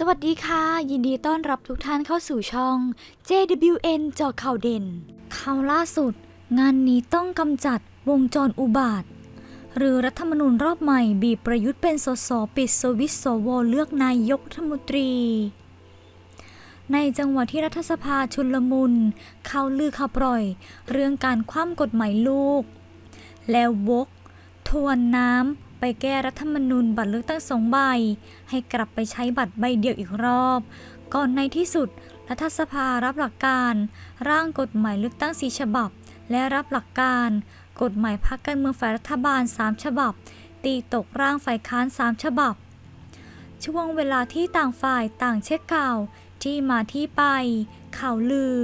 สวัสดีค่ะ ยินดีต้อนรับทุกท่านเข้าสู่ช่อง JWN เจอข่าวเด่น ข่าวล่าสุด งานนี้ต้องกำจัดวงจรอุบาท หรือรัฐธรรมนูญรอบใหม่บีบประยุทธ์เป็นสสปิดสวิตสวเลือกนายกรัฐมนตรี ในจังหวะที่รัฐสภาชุลมุนข่าวลือข่าวปล่อย เรื่องการคว่ำกฎหมายลูก แล้ววก ทวนน้ำ ไปแก้รัฐธรรมนูญบัตรเลือกตั้งสองใบ ให้กลับไปใช้บัตรใบเดียวอีกรอบ ก่อนในที่สุด รัฐสภารับหลักการ ร่างกฎหมายเลือกตั้งสีฉบับ และรับหลักการ กฎหมายพรรคการเมืองฝ่ายรัฐบาล 3 ฉบับ ตีตกร่างฝ่ายค้าน 3 ฉบับ ช่วงเวลาที่ต่างฝ่ายต่างเช็คข่าวที่มาที่ไป ข่าวลือ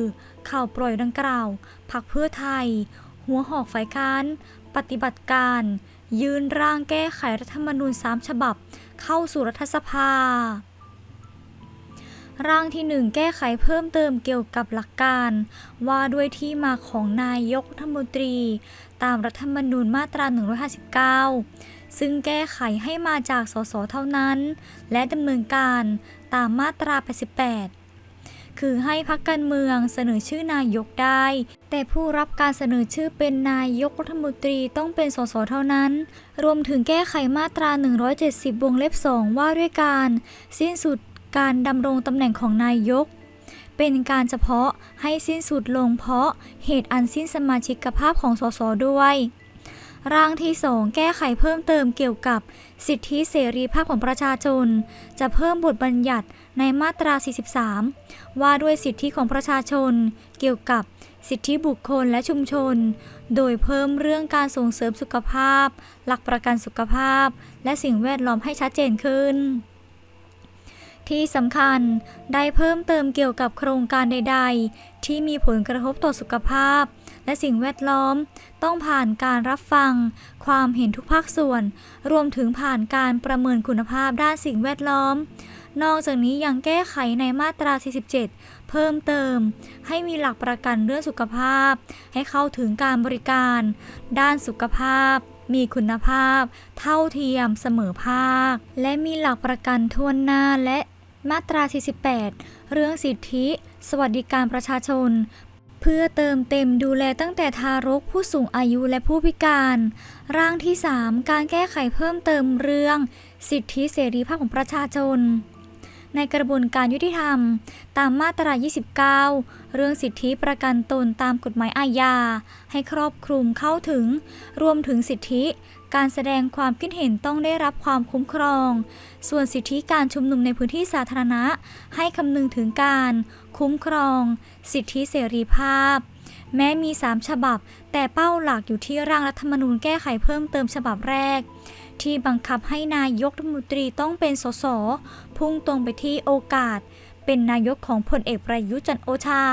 ข่าวปล่อยดังกล่าว พักเพื่อไทย หัวหอกฝ่ายค้าน ปฏิบัติการ ยืนร่างแก้ไขรัฐธรรมนูญ3ฉบับ เข้าสู่รัฐสภา ร่างที่ 1 แก้ไขเพิ่มเติมเกี่ยวกับหลักการ ว่าด้วยที่มาของนายกรัฐมนตรี ตามรัฐธรรมนูญมาตรา 159 ซึ่งแก้ไขให้มาจากสสเท่านั้น และดำเนินการตามมาตรา 88คือให้พักการเมืองเสนอชื่อนายกได้ แต่ผู้รับการเสนอชื่อเป็นนายยกรัฐมนตรีต้องเป็นสสเท่านั้น รวมถึงแก้ไขมาตรา 170 วงเล็บ 2 ว่าด้วยการสิ้นสุดการดำรงตำแหน่งของนายก เป็นการเฉพาะให้สิ้นสุดลงเพราะเหตุอันสิ้นสมาชิกภาพของสสด้วยร่างที่ 2 แก้ไขเพิ่มเติมเกี่ยวกับสิทธิเสรีภาพของประชาชน จะเพิ่มบทบัญญัติในมาตรา 43 ว่าด้วยสิทธิของประชาชน เกี่ยวกับ สิทธิบุคคลและชุมชน โดยเพิ่มเรื่องการส่งเสริมสุขภาพ หลักประกันสุขภาพ และสิ่งแวดล้อมให้ชัดเจนขึ้น ที่สำคัญได้เพิ่มเติมเกี่ยวกับโครงการใด ๆ ที่มีผลกระทบต่อสุขภาพ และสิ่งแวดล้อม ต้องผ่านการรับฟัง ความเห็นทุกภาคส่วน รวมถึงผ่านการประเมินคุณภาพด้านสิ่งแวดล้อม นอกจากนี้ยังแก้ไขในมาตรา 47 เพิ่มเติม ให้มีหลักประกันเรื่องสุขภาพ ให้เข้าถึงการบริการ ด้านสุขภาพ มีคุณภาพ เท่าเทียมเสมอภาค และมีหลักประกันทวนหน้าและมาตรา 48 เรื่องสิทธิ สวัสดิการประชาชน เพื่อเติมเต็มดูแลตั้งแต่ทารกผู้สูงอายุและผู้พิการ ร่างที่ 3 การแก้ไขเพิ่มเติมเรื่อง สิทธิเสรีภาพของประชาชน ในกระบวนการยุติธรรม ตามมาตรา 29 เรื่องสิทธิประกันตนตามกฎหมายอาญา ให้ครอบคลุมเข้าถึง รวมถึงสิทธิ การแสดงความคิดเห็นต้องได้รับความคุ้มครอง ส่วนสิทธิการชุมนุมในพื้นที่สาธารณะ ให้คำนึงถึงการ คุ้มครอง สิทธิเสรีภาพแม้มี 3 ฉบับ แต่เป้าหลักอยู่ที่ร่างรัฐธรรมนูญแก้ไขเพิ่มเติมฉบับแรก ที่บังคับให้นายกรัฐมนตรีต้องเป็นสส พุ่งตรงไปที่โอกาส เป็นนายกของพลเอกประยุจันโอชา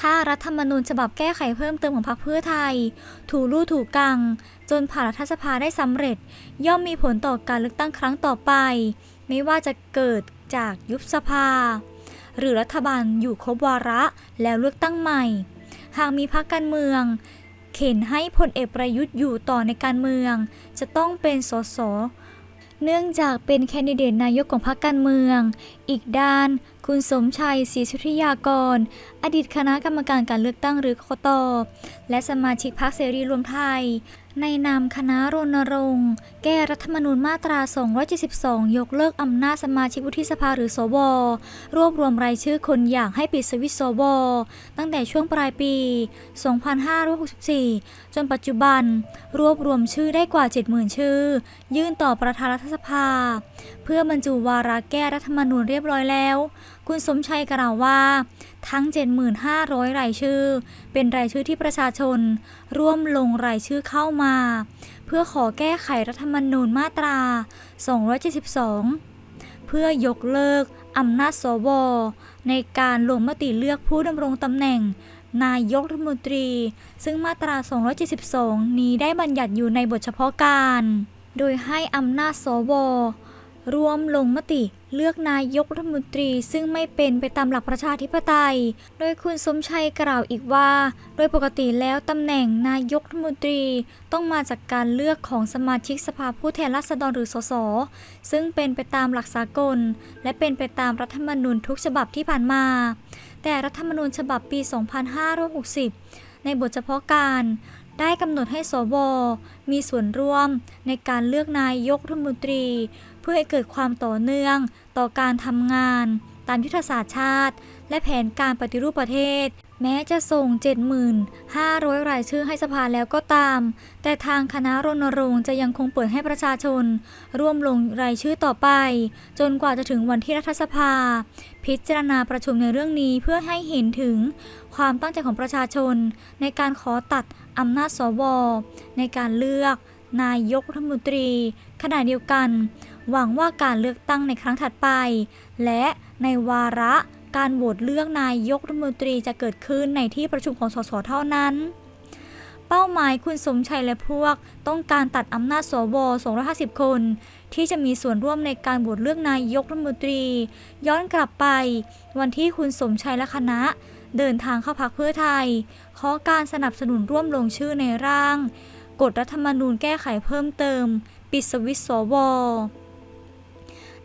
ถ้ารัฐธรรมนูญฉบับแก้ไขเพิ่มเติมของพรรคเพื่อไทย ถูลู่ถูกกัง จนผ่านรัฐสภาได้สำเร็จ ย่อมมีผลต่อการเลือกตั้งครั้งต่อไป ไม่ว่าจะเกิดจากยุบสภา หรือรัฐบาลอยู่ครบวาระแล้วเลือกตั้งใหม่ หากมีพรรคการเมือง เข็นให้พลเอกประยุทธ์อยู่ต่อในการเมือง จะต้องเป็นสส เนื่องจากเป็นแคนดิเดตนายกของพรรคการเมือง อีกด้าน คุณสมชัยศรีสุทธิยากร อดีตคณะกรรมการการเลือกตั้งหรือกกตและสมาชิกพรรคเสรีรวมไทย ในนามคณะรณรงค์แก้รัฐธรรมนูญมาตรา 272 ยกเลิกอำนาจสมาชิกวุฒิสภาหรือสวรวบรวมรายชื่อคนอยากให้ปิดสวิตสวตั้งแต่ช่วงปลายปี 2564 จนปัจจุบัน รวบรวมชื่อได้กว่า 70,000 ชื่อ ยื่นต่อประธานรัฐสภา เพื่อบรรจุวาระแก้รัฐธรรมนูญเรียบร้อยแล้ว คุณสมชัยกล่าวว่า ทั้ง 7,500 รายชื่อ เป็นรายชื่อที่ประชาชน ร่วมลงรายชื่อเข้ามา เพื่อขอแก้ไขรัฐธรรมนูญมาตรา 272 เพื่อยกเลิกอำนาจสวในการลงมติเลือกผู้ดำรงตำแหน่ง นายกรัฐมนตรี ซึ่งมาตรา 272 นี้ได้บัญญัติอยู่ในบทเฉพาะการ โดยให้อำนาจสว รวมลงมติเลือกนายกรัฐมนตรีซึ่งไม่เป็นไปตามหลักประชาธิปไตย โดยคุณสมชัยกล่าวอีกว่า โดยปกติแล้วตำแหน่งนายกรัฐมนตรีต้องมาจากการเลือกของสมาชิกสภาผู้แทนราษฎรหรือสส ซึ่งเป็นไปตามหลักสากล และเป็นไปตามรัฐธรรมนูญทุกฉบับที่ผ่านมา แต่รัฐธรรมนูญฉบับปี 2560 ในบทเฉพาะการได้กำหนดให้สว มีส่วนร่วมในการเลือกนายกรัฐมนตรี พื่อให้เกิดความต่อเนื่องต่อการทำงาน ตามยุทธศาสตร์ชาติ และแผนการปฏิรูปประเทศ แม้จะส่ง 7,500 รายชื่อให้สภาแล้วก็ตาม แต่ทางคณะรณรงค์จะยังคงเปิดให้ประชาชน ร่วมลงรายชื่อต่อไป จนกว่าจะถึงวันที่รัฐสภา พิจารณาประชุมในเรื่องนี้เพื่อให้เห็นถึงความตั้งใจของประชาชน ในการขอตัดอำนาจสวในการเลือก นายกรัฐมนตรี ขณะเดียวกัน หวังว่าการเลือกตั้งในครั้งถัดไป และในวาระการโหวตเลือกนายกรัฐมนตรีจะเกิดขึ้นในที่ประชุมของสสเท่านั้น เป้าหมายคุณสมชัยและพวกต้องการตัดอำนาจสว250 คน ที่จะมีส่วนร่วมในการโหวตเลือกนายกรัฐมนตรี ย้อนกลับไป วันที่คุณสมชัยและคณะ เดินทางเข้าพักเพื่อไทย ขอการสนับสนุนร่วมลงชื่อในร่าง กฎรัฐธรรมนูญแก้ไขเพิ่มเติม ปิดสวิตสว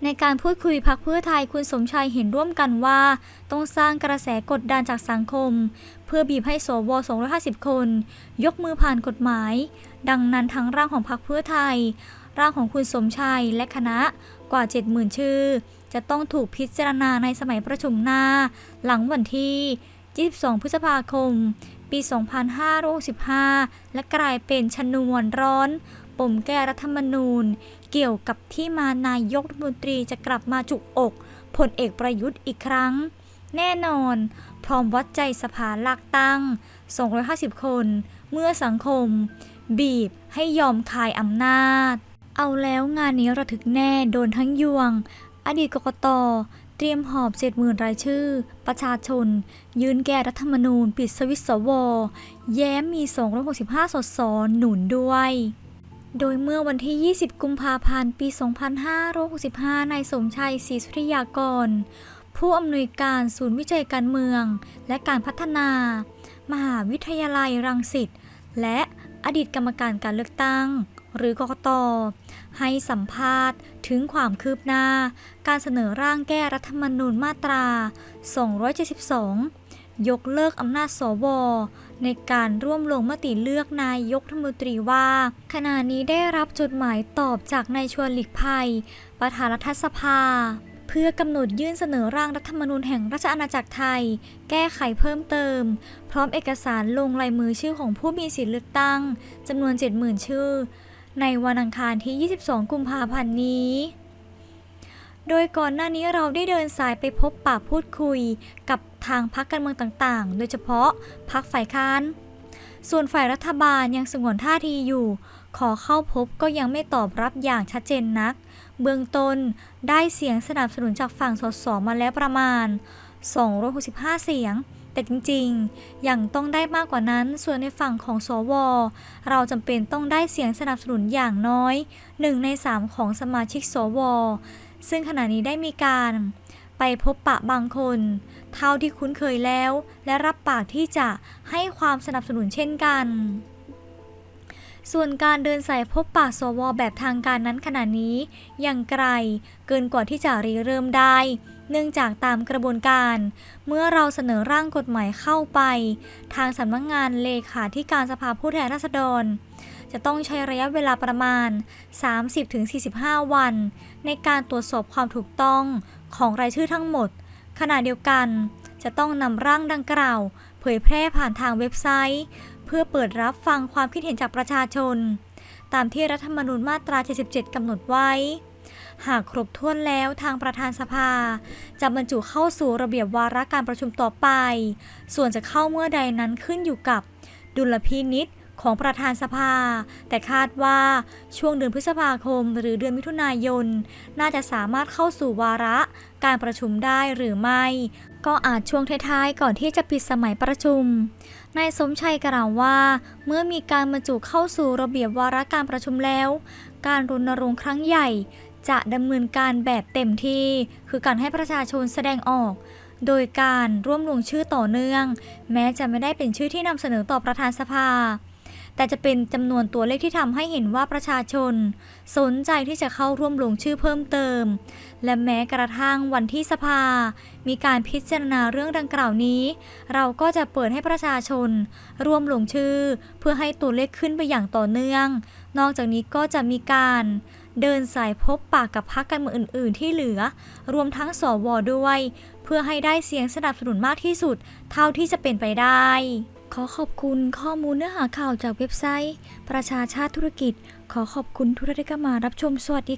ในการพูดคุยพักเพื่อไทยคุณสมชัยเห็นร่วมกันว่า ต้องสร้างกระแสกดดันจากสังคม เพื่อบีบให้สว 250 คน ยกมือผ่านกฎหมาย ดังนั้นทั้งร่างของพักเพื่อไทย ร่างของคุณสมชัยและคณะกว่า 70,000 ชื่อ จะต้องถูกพิจารณาในสมัยประชุมหน้า หลังวันที่ 22 พฤษภาคม ปี 2565 และกลายเป็นชนวนร้อนปมแก้รัฐธรรมนูญ เกี่ยวกับที่มานายกรัฐมนตรีจะกลับมาจุกอกพลเอกประยุทธ์อีกครั้ง แน่นอน พร้อมวัดใจสภาลากตั้ง 250 คน เมื่อสังคม บีบให้ยอมคายอำนาจ เอาแล้วงานนี้ระทึกแน่โดนทั้งยวง อดีตกกต เตรียมหอบ70,000รายชื่อ ประชาชน ยืนแก้รัฐธรรมนูญ ปิดสวิตสว แย้มมี 265 สส หนุนด้วย โดยเมื่อวันที่ 20 กุมภาพันธ์ ปี 2565 นายสมชัยศรีสุธิยากร ผู้อำนวยการศูนย์วิจัยการเมือง และการพัฒนา มหาวิทยาลัยรังสิต และอดีตกรรมการการเลือกตั้ง หรือกกต ให้สัมภาษณ์ถึงความคืบหน้า การเสนอร่างแก้รัฐธรรมนูญมาตรา 272 ยกเลิกอำนาจสว ในการร่วมลงมติเลือกนายกรัฐมนตรีว่า ขณะนี้ได้รับจดหมายตอบจากนายชวนหลีกภัย ประธานรัฐสภาเพื่อกำหนดยื่นเสนอร่างรัฐธรรมนูญแห่งราชอาณาจักรไทย แก้ไขเพิ่มเติม พร้อมเอกสารลงลายมือชื่อของผู้มีสิทธิเลือกตั้งจำนวน 70,000 ชื่อ ในวันอังคารที่ 22 กุมภาพันธ์นี้ โดยก่อนหน้านี้เราได้เดินสายไปพบปะพูดคุยกับทางพักการเมืองต่างๆ โดยเฉพาะพักฝ่ายค้าน ส่วนฝ่ายรัฐบาลยังสงวนท่าทีอยู่ ขอเข้าพบก็ยังไม่ตอบรับอย่างชัดเจนนัก เบื้องต้นได้เสียงสนับสนุนจากฝั่งสสมาแล้วประมาณ 265 เสียง แต่จริงๆยังต้องได้มากกว่านั้น ส่วนในฝั่งของสว เราจำเป็นต้องได้เสียงสนับสนุนอย่างน้อย1ใน3ของสมาชิกสว ซึ่งขณะนี้ได้มีการไปพบปะบางคน เท่าที่คุ้นเคยแล้ว และรับปากที่จะให้ความสนับสนุนเช่นกันส่วนการเดินสายพบปะสวแบบทางการนั้นขณะนี้ยังไกลเกินกว่าที่จะรีเริ่มได้ เนื่องจากตามกระบวนการ เมื่อเราเสนอร่างกฎหมายเข้าไป ทางสำนักงงานเลขาธิการสภาผู้แทนราษฎร จะต้องใช้ระยะเวลาประมาณ 30-45 วัน ในการตรวจสอบความถูกต้องของรายชื่อทั้งหมด ขณะเดียวกัน จะต้องนำร่างดังกล่าว เผยแพร่ผ่านทางเว็บไซต์ เพื่อเปิดรับฟังความคิดเห็นจากประชาชน ตามที่รัฐธรรมนูญมาตรา 77กำหนดไว้ หากครบถ้วนแล้วทางประธานสภา จะบรรจุเข้าสู่ระเบียบวาระการประชุมต่อไป ส่วนจะเข้าเมื่อใดนั้นขึ้นอยู่กับดุลพินิษของประธานสภา แต่คาดว่าช่วงเดือนพฤษภาคม หรือเดือนมิถุนายน น่าจะสามารถเข้าสู่วาระการประชุมได้หรือไม่ ก็อาจช่วงท้ายๆก่อนที่จะปิดสมัยประชุมนายสมชัยกล่าวว่า เมื่อมีการบรรจุเข้าสู่ระเบียบวาระการประชุมแล้ว การรณรงค์ครั้งใหญ่ จะดำเนินการแบบเต็มที่ คือการให้ประชาชนแสดงออก โดยการร่วมลงชื่อต่อเนื่อง แม้จะไม่ได้เป็นชื่อที่นำเสนอต่อประธานสภา แต่จะเป็นจำนวนตัวเลขที่ทำให้เห็นว่าประชาชน สนใจที่จะเข้าร่วมลงชื่อเพิ่มเติม และแม้กระทั่งวันที่สภา มีการพิจารณาเรื่องดังกล่าวนี้ เราก็จะเปิดให้ประชาชน ร่วมลงชื่อ เพื่อให้ตัวเลขขึ้นไปอย่างต่อเนื่อง นอกจากนี้ก็จะมีการเดินสายพบปากกับพรรคการเมืองอื่น ๆ ที่เหลือ รวมทั้งสวด้วย เพื่อให้ได้เสียงสนับสนุนมากที่สุด เท่าที่จะเป็นไปได้ ขอขอบคุณข้อมูลเนื้อหาข่าวจากเว็บไซต์ ประชาชาติธุรกิจ ขอขอบคุณทุกท่านที่เข้ามารับชมสวัสดี